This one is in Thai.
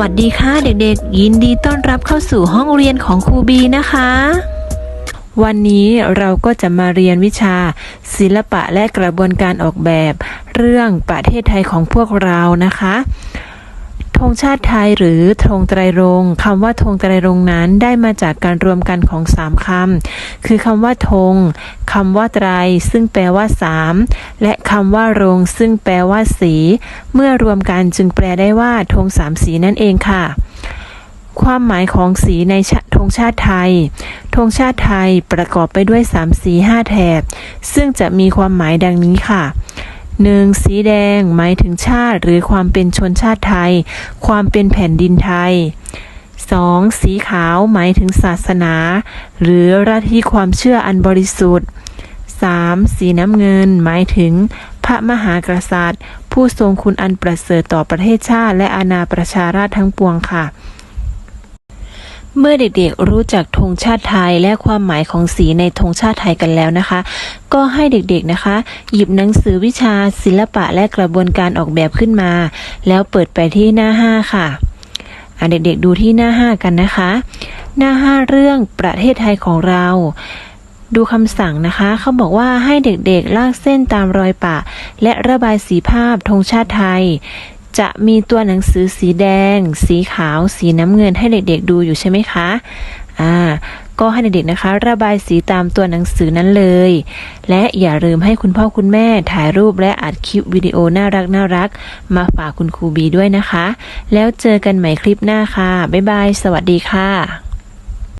วัสดีค่ะเด็กๆ ยินดีต้อนรับเข้าสู่ห้องเรียนของครูบีนะคะ วันนี้เราก็จะมาเรียนวิชา ศิลปะและกระบวนการออกแบบ เรื่องประเทศไทยของพวกเรานะคะ ธงชาติไทยหรือธงไตรรงค์คำว่าธงไตรรงค์นั้นได้มาจากการรวมกันของสามคำคือคำว่าธงคำว่าไตร ซึ่งแปลว่าสามและคำว่ารง ซึ่งแปลว่าสี เมื่อรวมกันจึงแปลได้ว่าธงสามสีนั่นเองค่ะความหมายของสีในธงชาติไทย ธงชาติไทยประกอบไปด้วย3สี5แถบ ซึ่งจะมีความหมายดังนี้ค่ะ 1. สีแดงหมายถึงชาติหรือความเป็นชนชาติไทย ความเป็นแผ่นดินไทย 2. สีขาวหมายถึงศาสนา หรือลัฐทธิความเชื่ออันบริสุทธิ์ 3. สีน้ำเงินหมายถึง พระมหากษัตริย์ ผู้ทรงคุณอันประเสริฐต่อประเทศชาติและอาณาประชาราษทั้งปวงค่ะ เมื่อเด็กๆรู้จักธงชาติไทยและความหมายของสีในธงชาติไทยกันแล้วนะคะ ก็ให้เด็กๆนะคะ หยิบหนังสือวิชาศิลปะและกระบวนการออกแบบขึ้นมา แล้วเปิดไปที่หน้า 5 ค่ะอะเด็กๆดูที่หน้า 5 กันนะคะ หน้า 5 เรื่องประเทศไทยของเรา ดูคำสั่งนะคะ เขาบอกว่าให้เด็กๆลากเส้นตามรอยปะ และระบายสีภาพธงชาติไทย จะมีตัวหนังสือสีแดง สีขาว สีน้ำเงินให้เด็กๆดูอยู่ใช่ไหมคะ อ่า ก็ให้เด็กๆนะคะ ระบายสีตามตัวหนังสือนั้นเลย และอย่าลืมให้คุณพ่อคุณแม่ถ่ายรูปและอัดคลิปวิดีโอน่ารักน่ารักมาฝากคุณครูบีด้วยนะคะ แล้วเจอกันใหม่คลิปหน้าค่ะ บ๊ายบาย สวัสดีค่ะ